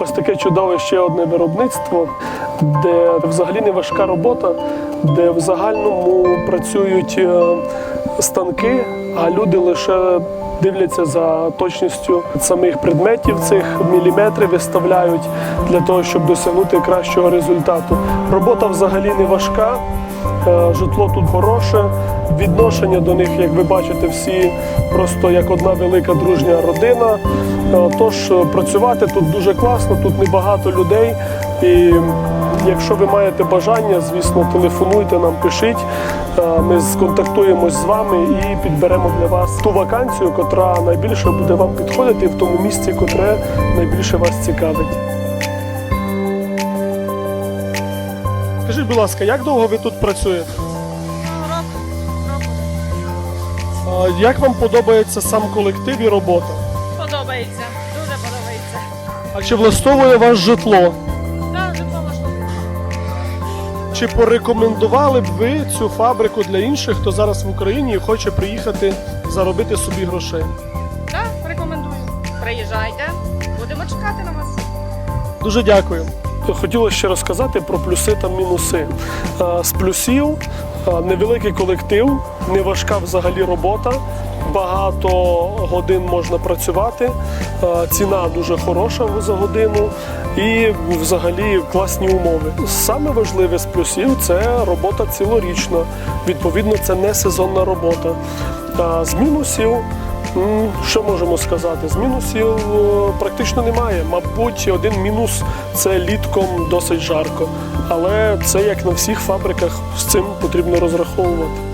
Ось таке чудове ще одне виробництво, де взагалі не важка робота, де в загальному працюють е, станки, а люди лише дивляться за точністю самих предметів, цих міліметри виставляють для того, щоб досягнути кращого результату. Робота взагалі не важка, житло тут хороше. Відношення до них, як ви бачите, всі просто як одна велика дружня родина. Е, Тож е, працювати тут дуже класно, тут небагато людей. І якщо ви маєте бажання, звісно, телефонуйте нам, пишіть. Е, Ми сконтактуємось з вами і підберемо для вас ту вакансію, котра найбільше буде вам підходити в тому місці, котре найбільше вас цікавить. Скажіть, будь ласка, як довго ви тут працюєте? А Як вам подобається сам колектив і робота? Подобається, дуже подобається. А чи влаштовує вас житло? Так, житло влаштовує. Чи порекомендували б ви цю фабрику для інших, хто зараз в Україні і хоче приїхати заробити собі грошей? Так, рекомендую. Приїжджайте, будемо чекати на вас. Дуже дякую. Хотілося ще розказати про плюси та мінуси. Е, З плюсів е, невеликий колектив, не важка взагалі робота. Багато годин можна працювати, е, ціна дуже хороша за годину і взагалі класні умови. Саме важливе з плюсів це робота цілорічна. Відповідно, це не сезонна робота. З мінусів Що можемо сказати? З мінусів е, практично немає. Мабуть, один мінус це літком досить жарко. Але це як на всіх фабриках з цим потрібно розраховувати.